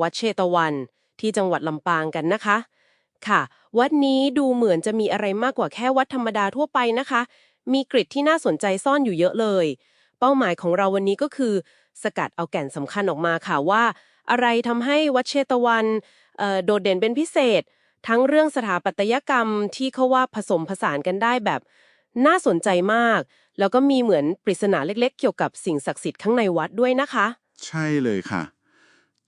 วัดเชตวัน ที่จังหวัดลำปางกันนะคะ ค่ะ วัดนี้ดูเหมือนจะมีอะไรมากกว่าแค่วัดธรรมดาทั่วไปนะคะ มีกริดที่น่าสนใจซ่อนอยู่เยอะเลย เป้าหมายของเราวันนี้ก็คือ สกัดเอาแก่นสำคัญออกมาค่ะว่า อะไรทำให้วัดเชตวันโดดเด่นเป็นพิเศษ ทั้งเรื่องสถาปัตยกรรมที่เขาว่าผสมผสานกันได้แบบ น่าสนใจมาก แล้วก็มีเหมือนปริศนาเล็กๆ เกี่ยวกับสิ่งศักดิ์สิทธิ์ข้างในวัดด้วยนะคะ ใช่เลยค่ะ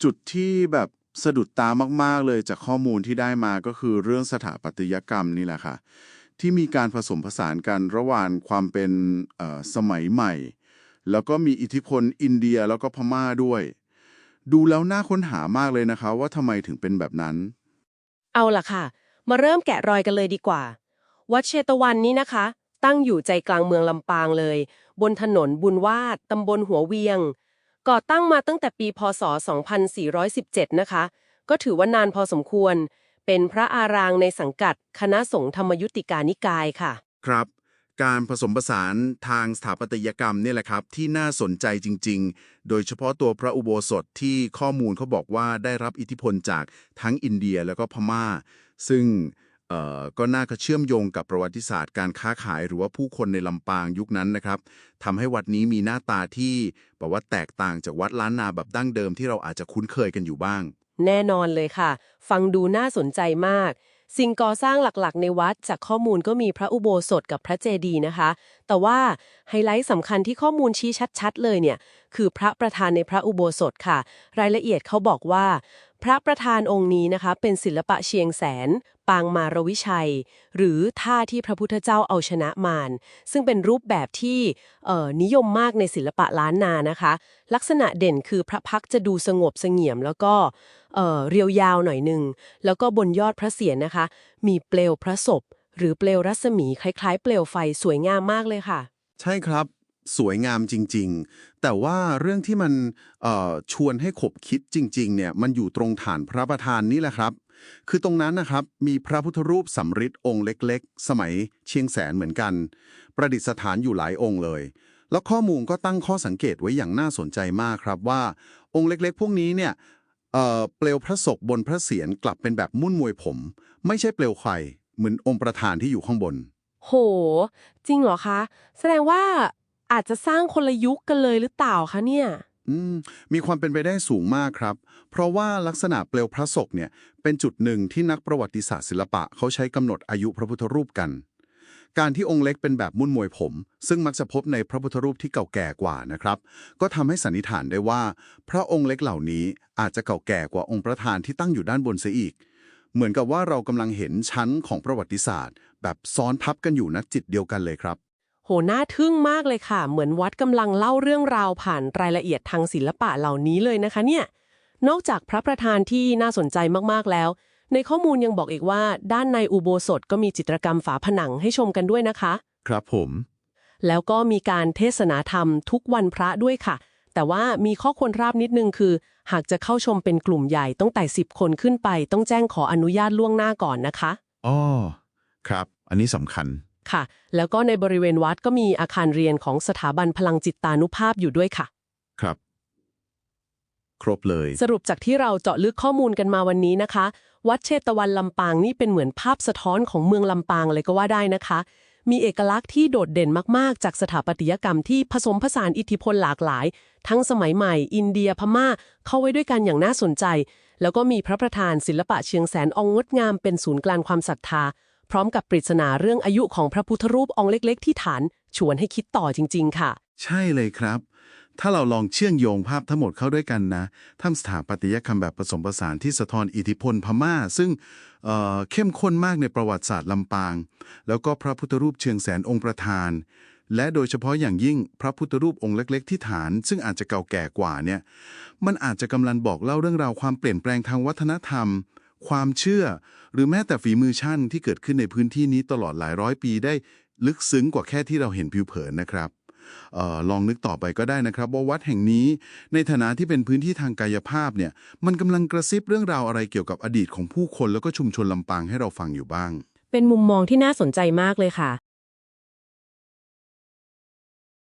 จุดที่แบบสะดุดตามาก ๆ เลยจากข้อมูลที่ได้มาก็คือเรื่องสถาปัตยกรรมนี่แหละค่ะ ที่มีการผสมผสานกันระหว่างความเป็นสมัยใหม่ แล้วก็มีอิทธิพลอินเดียแล้วก็พม่าด้วย ดูแล้วน่าค้นหามากเลยนะคะ ว่าทำไมถึงเป็นแบบนั้น เอาล่ะค่ะ มาเริ่มแกะรอยกันเลยดีกว่า วัดเชตวันนี้นะคะ ตั้งอยู่ใจกลางเมืองลำปางเลย บนถนนบุญวาดตำบลหัวเวียง ก่อตั้งมาตั้งแต่ปีพศ 2417 นะคะ ก็ถือว่านานพอสมควร เป็นพระอารางในสังกัด คณะสงฆ์ธรรมยุติกานิกายค่ะ ครับ การผสมผสานทางสถาปัตยกรรมเนี่ยแหละครับ ที่น่าสนใจจริง ๆ โดยเฉพาะตัวพระอุโบสถที่ข้อมูลเขาบอกว่าได้รับอิทธิพลจากทั้งอินเดียแล้วก็พม่า ซึ่ง ก็น่าจะเชื่อมโยงกับประวัติศาสตร์การค้าขายหรือว่าผู้คนในลำปางยุคนั้นนะครับทำให้วัดนี้มีหน้าตาที่แบบว่าแตกต่างจากวัดล้านนาแบบดั้งเดิมที่เราอาจจะคุ้นเคยกันอยู่บ้าง แน่นอนเลยค่ะ ฟังดูน่าสนใจมาก สิ่งก่อสร้างหลักๆ ในวัดจากข้อมูลก็มีพระอุโบสถกับพระเจดีย์นะคะ แต่ว่าไฮไลท์สำคัญที่ข้อมูลชี้ชัด ๆ เลยเนี่ยคือพระประธานในพระอุโบสถค่ะ รายละเอียดเขาบอกว่าพระประธานองค์นี้นะคะเป็นศิลปะเชียงแสนางมารวิชัย หรือท่าที่พระพุทธเจ้าเอาชนะมารซึ่งเป็นรูปแบบที่นิยมมากในศิลปะล้านนานะคะ ลักษณะเด่นคือพระพักจะดูสงบเสงี่ยม แล้วก็เอ่อเรียวยาวหน่อยหนึ่งแล้วก็บนยอดพระเศียรนะคะ มีเปลวพระศพ หรือเปลวรัศมีคล้ายๆ เปลวไฟสวยงามมากเลยค่ะ ใช่ครับ สวยงามจริง ๆ แต่ว่าเรื่องที่มันชวนให้ขบคิดจริง ๆ เนี่ยมันอยู่ตรงฐานพระประธานนี่แหละครับ คือตรงนั้นนะครับมีพระพุทธรูปสำริดองค์เล็ก ๆ สมัยเชียงแสนเหมือนกัน ประดิษฐานอยู่หลายองค์เลย แล้วข้อมูลก็ตั้งข้อสังเกตไว้อย่างน่าสนใจมากครับว่าองค์เล็ก ๆ พวกนี้เนี่ยเอ่อเปลวพระศกบนพระเศียรกลับเป็นแบบมุ่นมวยผม ไม่ใช่เปลวไฟเหมือนองค์ประธานที่อยู่ข้างบน โห จริงเหรอคะ แสดงว่า อาจจะสร้างคนละยุคกันเลยหรือเปล่าคะเนี่ย อืมมีความเป็นไปได้สูงมากครับ เพราะว่าลักษณะเปลวพระศกเนี่ยเป็นจุดหนึ่งที่นักประวัติศาสตร์ศิลปะเขาใช้กำหนดอายุพระพุทธรูปกัน การที่องค์เล็กเป็นแบบมุ่นมวยผม ซึ่งมักจะพบในพระพุทธรูปที่เก่าแก่กว่านะครับ ก็ทำให้สันนิษฐานได้ว่า พระองค์เล็กเหล่านี้อาจจะเก่าแก่กว่าองค์ประธานที่ตั้งอยู่ด้านบนเสียอีก เหมือนกับว่าเรากำลังเห็นชั้นของประวัติศาสตร์ แบบซ้อนพับกันอยู่ณจิตเดียวกันเลยครับ โหน่าทึ่งมากเลยค่ะ เหมือนวัดกำลังเล่าเรื่องราวผ่านรายละเอียดทางศิลปะเหล่านี้เลยนะคะ เนี่ย นอกจากพระประธานที่น่าสนใจมากๆแล้ว ในข้อมูลยังบอกอีกว่า ด้านในอุโบสถก็มีจิตรกรรมฝาผนังให้ชมกันด้วยนะคะ ครับผม แล้วก็มีการเทศนาธรรมทุกวันพระด้วยค่ะ แต่ว่ามีข้อควรราบนิดนึงคือ หากจะเข้าชมเป็นกลุ่มใหญ่ตั้งแต่ 10 คนขึ้นไป ต้องแจ้งขออนุญาตล่วงหน้าก่อนนะคะอ๋อครับ อันนี้สำคัญ ค่ะ แล้วก็ในบริเวณวัดก็มีอาคารเรียนของสถาบันพลังจิตตานุภาพอยู่ด้วยค่ะ ครับ ครบเลย สรุปจากที่เราเจาะลึกข้อมูลกันมาวันนี้นะคะ วัดเชตวันลำปางนี่เป็นเหมือนภาพสะท้อนของเมืองลำปางเลยก็ว่าได้นะคะ มีเอกลักษณ์ที่โดดเด่นมากๆ จากสถาปัตยกรรมที่ผสมผสานอิทธิพลหลากหลาย ทั้งสมัยใหม่ อินเดียพม่า เข้าไว้ด้วยกันอย่างน่าสนใจ แล้วก็มีพระประธานศิลปะเชียงแสนองค์งดงามเป็นศูนย์กลางความศรัทธา พร้อมกับปริศนาเรื่องอายุของพระพุทธรูปองค์เล็ก ๆ ที่ฐานชวนให้คิดต่อจริง ๆ ค่ะ ใช่เลยครับ ถ้าเราลองเชื่อมโยงภาพทั้งหมดเข้าด้วยกันนะทำสถาปัตยกรรมแบบผสมผสานที่สะท้อนอิทธิพลพม่า ซึ่งเอ่อเข้มข้นมากในประวัติศาสตร์ลำปาง แล้วก็พระพุทธรูปเชียงแสนองค์ประธาน และโดยเฉพาะอย่างยิ่งพระพุทธรูปองค์เล็ก ๆ ที่ฐาน ซึ่งอาจจะเก่าแก่กว่าเนี่ย มันอาจจะกำลังบอกเล่าเรื่องราวความเปลี่ยนแปลงทางวัฒนธรรม ความเชื่อ หรือแม้แต่ฝีมือช่างที่เกิดขึ้นในพื้นที่นี้ตลอดหลายร้อยปีได้ลึกซึ้งกว่าแค่ที่เราเห็นผิวเผินนะครับออลองนึกต่อไปก็ได้นะครับ ว่าวัดแห่งนี้ ในฐานะที่เป็นพื้นที่ทางกายภาพเนี่ย มันกำลังกระซิบเรื่องราวอะไรเกี่ยวกับอดีตของผู้คนแล้วก็ชุมชนลำปางให้เราฟังอยู่บ้าง เป็นมุมมองที่น่าสนใจมากเลยค่ะ